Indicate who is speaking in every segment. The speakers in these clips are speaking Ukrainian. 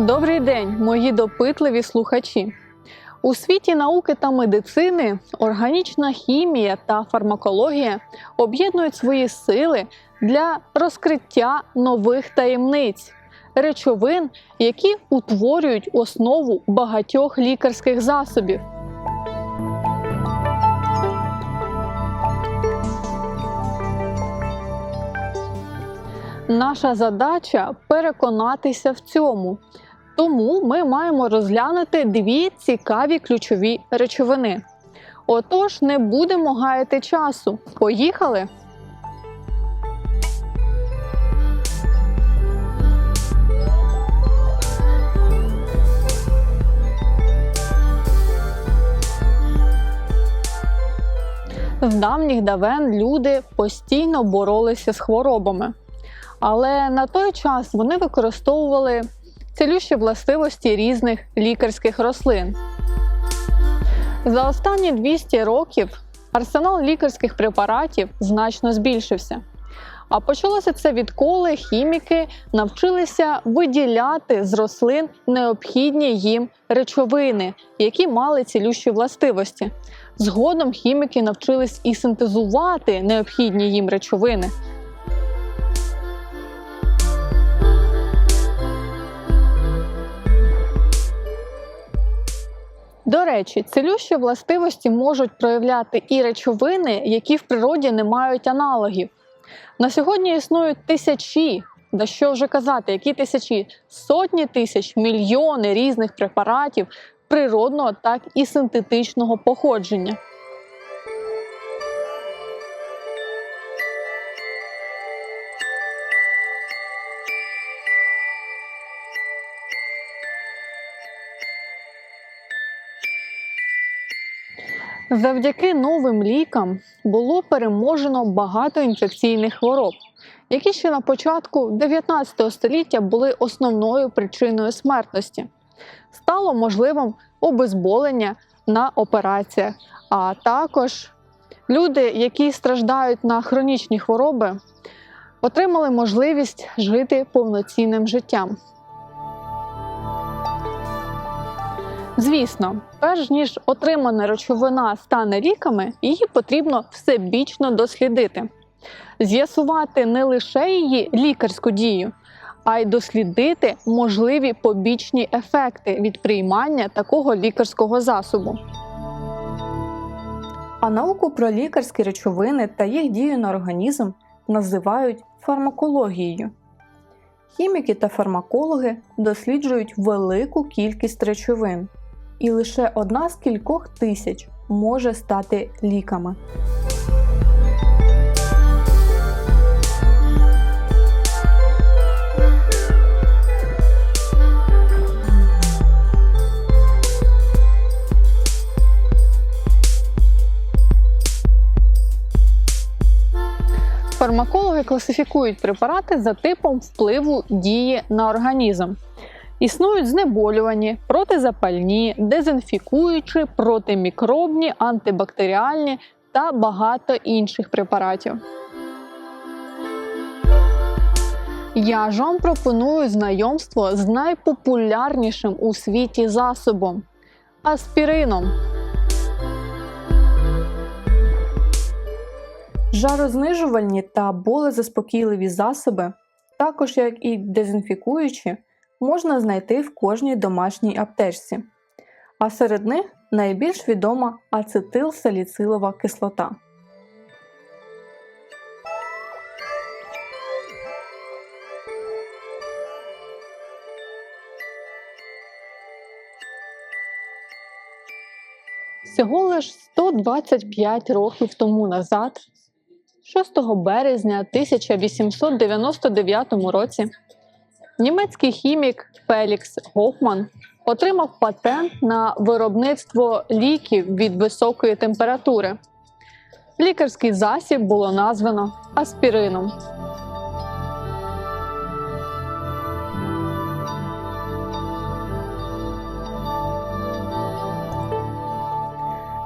Speaker 1: Добрий день, мої допитливі слухачі. У світі науки та медицини органічна хімія та фармакологія об'єднують свої сили для розкриття нових таємниць, речовин, які утворюють основу багатьох лікарських засобів. Наша задача переконатися в цьому. Тому ми маємо розглянути дві цікаві ключові речовини. Отож, не будемо гаяти часу. Поїхали! З давніх давен люди постійно боролися з хворобами. Але на той час вони використовували цілющі властивості різних лікарських рослин. За останні 200 років арсенал лікарських препаратів значно збільшився. А почалося це відколи хіміки навчилися виділяти з рослин необхідні їм речовини, які мали цілющі властивості. Згодом хіміки навчились і синтезувати необхідні їм речовини. До речі, цілющі властивості можуть проявляти і речовини, які в природі не мають аналогів. На сьогодні існують тисячі, да що вже казати, які тисячі, сотні тисяч, мільйони різних препаратів природного, так і синтетичного походження. Завдяки новим лікам було переможено багато інфекційних хвороб, які ще на початку 19 століття були основною причиною смертності. Стало можливим обезболення на операціях, а також люди, які страждають на хронічні хвороби, отримали можливість жити повноцінним життям. Звісно, перш ніж отримана речовина стане ліками, її потрібно всебічно дослідити, з'ясувати не лише її лікарську дію, а й дослідити можливі побічні ефекти від приймання такого лікарського засобу. А науку про лікарські речовини та їх дію на організм називають фармакологією. Хіміки та фармакологи досліджують велику кількість речовин і лише одна з кількох тисяч може стати ліками. Фармакологи класифікують препарати за типом впливу дії на організм. Існують знеболювані, протизапальні, дезінфікуючі, протимікробні, антибактеріальні та багато інших препаратів. Я ж вам пропоную знайомство з найпопулярнішим у світі засобом аспірином. Жарознижувальні та болезаспокійливі засоби, також як і дезінфікуючі можна знайти в кожній домашній аптечці, а серед них найбільш відома ацетилсаліцилова кислота. Всього лиш 125 років тому назад, 6 березня 1899 році, Німецький хімік Фелікс Гофман отримав патент на виробництво ліків від високої температури. Лікарський засіб було названо аспірином.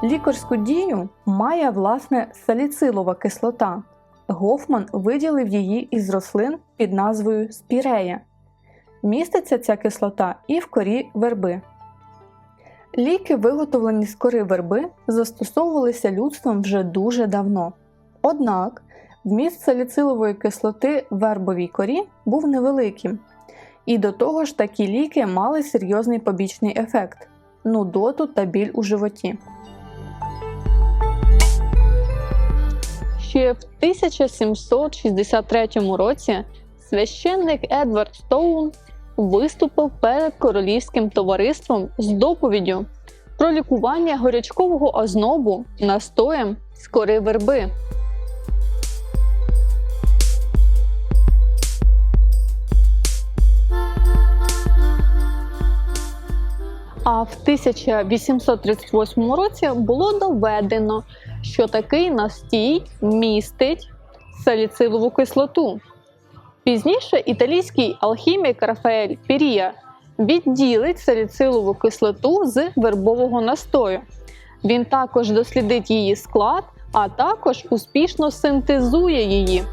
Speaker 1: Лікарську дію має власне саліцилова кислота. Гофман виділив її із рослин під назвою спірея. Міститься ця кислота і в корі верби. Ліки, виготовлені з кори верби, застосовувалися людством вже дуже давно. Однак вміст саліцилової кислоти в вербовій корі був невеликим, і до того ж такі ліки мали серйозний побічний ефект нудоту та біль у животі. Ще в 1763 році священник Едвард Стоун виступив перед королівським товариством з доповіддю про лікування горячкового ознобу настоєм з кори верби. А в 1838 році було доведено, що такий настій містить саліцилову кислоту. Пізніше італійський алхімік Рафаель Пірія відділить саліцилову кислоту з вербового настою. Він також дослідить її склад, а також успішно синтезує її.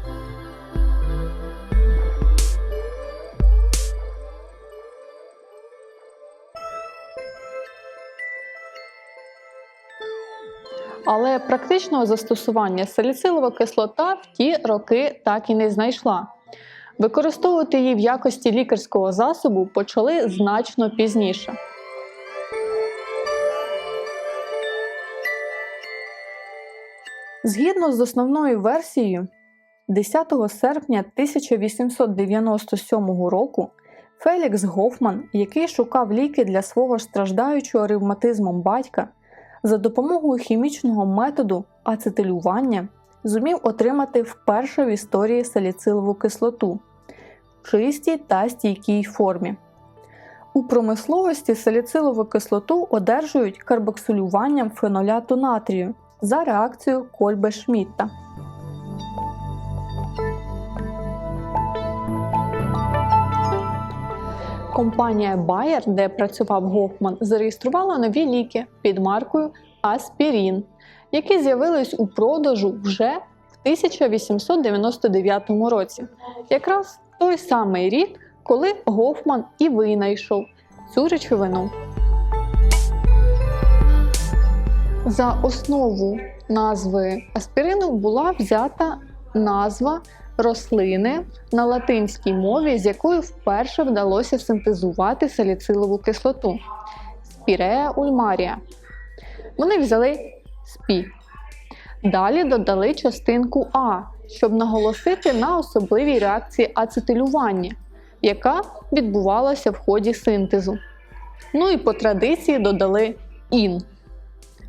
Speaker 1: Але практичного застосування саліцилова кислота в ті роки так і не знайшла. Використовувати її в якості лікарського засобу почали значно пізніше. Згідно з основною версією, 10 серпня 1897 року Фелікс Гофман, який шукав ліки для свого страждаючого ревматизмом батька, за допомогою хімічного методу ацетилювання зумів отримати вперше в історії саліцилову кислоту в чистій та стійкій формі. У промисловості саліцилову кислоту одержують карбоксилюванням феноляту натрію за реакцією Кольбе Шмітта. Компанія Bayer, де працював Гофман, зареєструвала нові ліки під маркою Аспірін, які з'явились у продажу вже в 1899 році. Якраз той самий рік, коли Гофман і винайшов цю речовину. За основу назви аспірину була взята назва рослини на латинській мові, з якою вперше вдалося синтезувати саліцилову кислоту спірея ульмарія. Вони взяли спі. Далі додали частинку А, щоб наголосити на особливій реакції ацетилювання, яка відбувалася в ході синтезу. Ну і по традиції додали ін.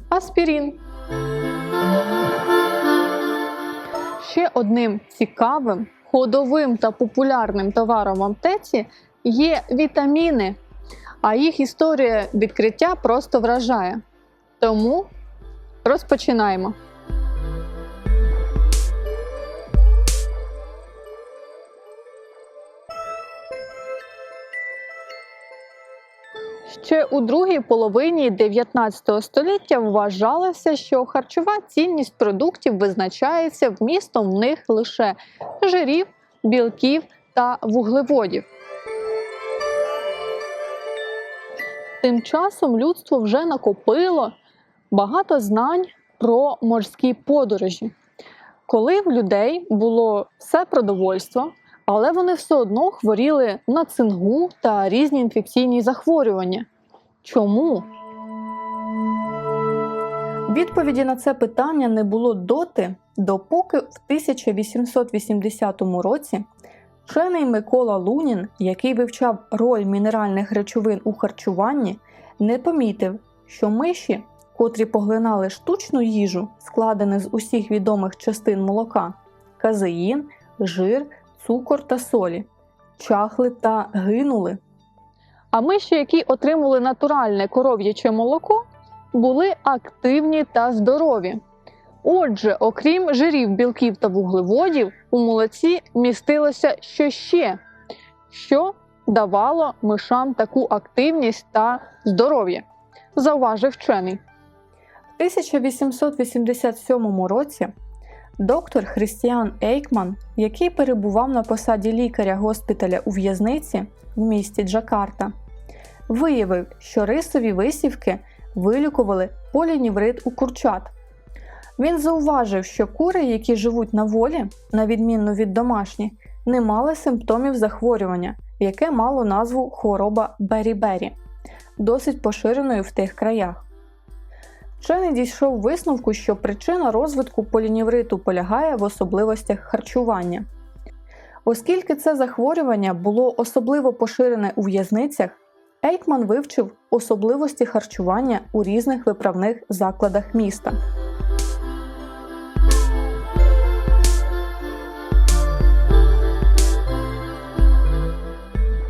Speaker 1: Аспірін. Ще одним цікавим, ходовим та популярним товаром в аптеці є вітаміни, а їх історія відкриття просто вражає. Тому розпочинаємо. Ще у другій половині 19 століття вважалося, що харчова цінність продуктів визначається вмістом в них лише жирів, білків та вуглеводів. Тим часом людство вже накопило багато знань про морські подорожі, коли в людей було все продовольство, але вони все одно хворіли на цингу та різні інфекційні захворювання. Чому? Відповіді на це питання не було доти, допоки в 1880 році вчений Микола Лунін, який вивчав роль мінеральних речовин у харчуванні, не помітив, що миші, котрі поглинали штучну їжу, складену з усіх відомих частин молока казеїн, жир, цукор та солі, чахли та гинули. А миші, які отримали натуральне коров'яче молоко, були активні та здорові. Отже, окрім жирів, білків та вуглеводів, у молоці містилося що ще, що давало мишам таку активність та здоров'я, зауважив вчений. В 1887 році
Speaker 2: Доктор Христіан Ейкман, який перебував на посаді лікаря госпіталя у в'язниці в місті Джакарта, виявив, що рисові висівки вилікували полініврит у курчат. Він зауважив, що кури, які живуть на волі, на відміну від домашніх, не мали симптомів захворювання, яке мало назву хвороба Бері-Бері, досить поширеною в тих краях. Вчений дійшов висновку, що причина розвитку полінівриту полягає в особливостях харчування. Оскільки це захворювання було особливо поширене у в'язницях, Ейкман вивчив особливості харчування у різних виправних закладах міста.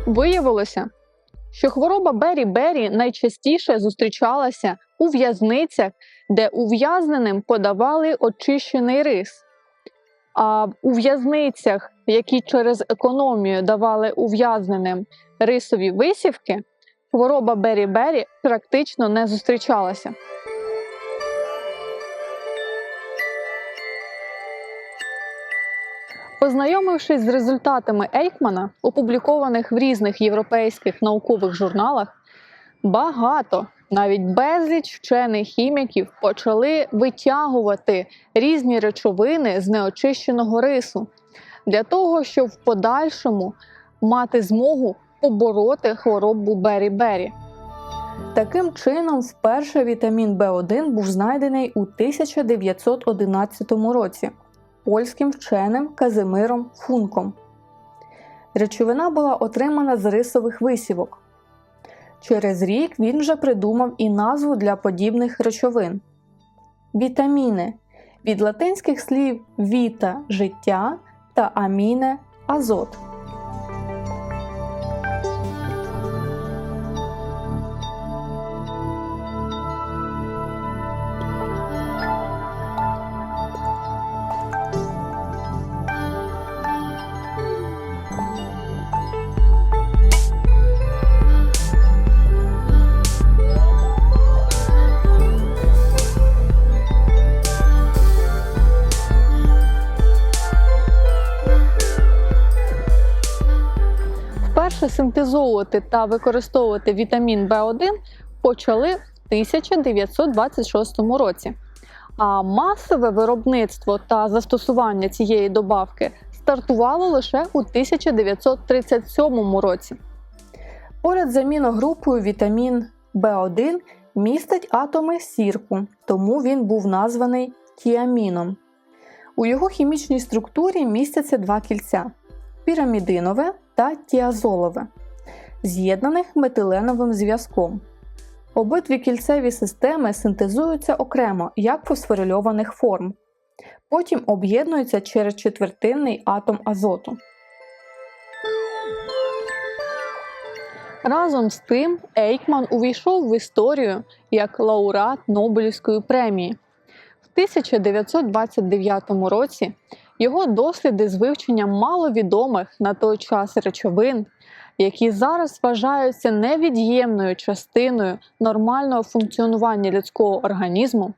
Speaker 1: Виявилося, що хвороба Бері-Бері найчастіше зустрічалася у в'язницях, де ув'язненим подавали очищений рис. А у в'язницях, які через економію давали ув'язненим рисові висівки, хвороба Бері-Бері практично не зустрічалася. Познайомившись з результатами Ейкмана, опублікованих в різних європейських наукових журналах, багато, навіть безліч вчених хіміків почали витягувати різні речовини з неочищеного рису для того, щоб в подальшому мати змогу побороти хворобу Бері-Бері.
Speaker 2: Таким чином, вперше вітамін В1 був знайдений у 1911 році польським вченим Казимиром Функом. Речовина була отримана з рисових висівок. Через рік він вже придумав і назву для подібних речовин вітаміни від латинських слів віта життя та аміне азот.
Speaker 1: Синтезовувати та використовувати вітамін В1 почали в 1926 році. А масове виробництво та застосування цієї добавки стартувало лише у 1937 році.
Speaker 2: Поряд з аміногрупою вітамін В1 містить атоми сірку, тому він був названий тіаміном. У його хімічній структурі містяться два кільця пірамідинове та тіазолове, з'єднаних метиленовим зв'язком. Обидві кільцеві системи синтезуються окремо як фосфорильованих форм, потім об'єднуються через четвертинний атом азоту.
Speaker 1: Разом з тим, Ейкман увійшов в історію як лауреат Нобелівської премії. В 1929 році його досліди з вивченням маловідомих на той час речовин, які зараз вважаються невід'ємною частиною нормального функціонування людського організму,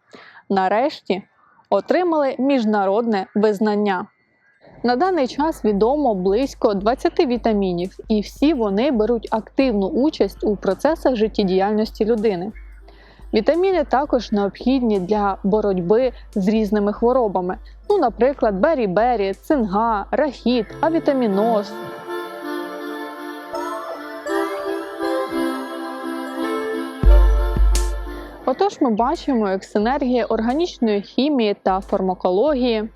Speaker 1: нарешті отримали міжнародне визнання. На даний час відомо близько 20 вітамінів, і всі вони беруть активну участь у процесах життєдіяльності людини. Вітаміни також необхідні для боротьби з різними хворобами, ну, наприклад, бері-бері, цинга, рахіт, авітаміноз. Отож, ми бачимо, як синергія органічної хімії та фармакології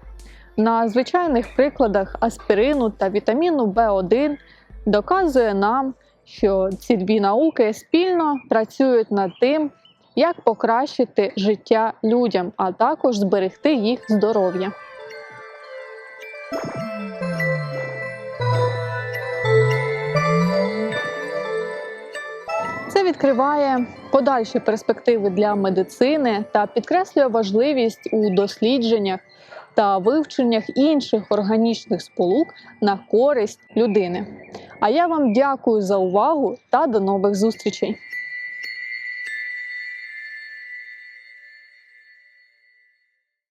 Speaker 1: на звичайних прикладах аспірину та вітаміну В1 доказує нам, що ці дві науки спільно працюють над тим, як покращити життя людям, а також зберегти їх здоров'я. Це відкриває подальші перспективи для медицини та підкреслює важливість у дослідженнях та вивченнях інших органічних сполук на користь людини. А я вам дякую за увагу та до нових зустрічей!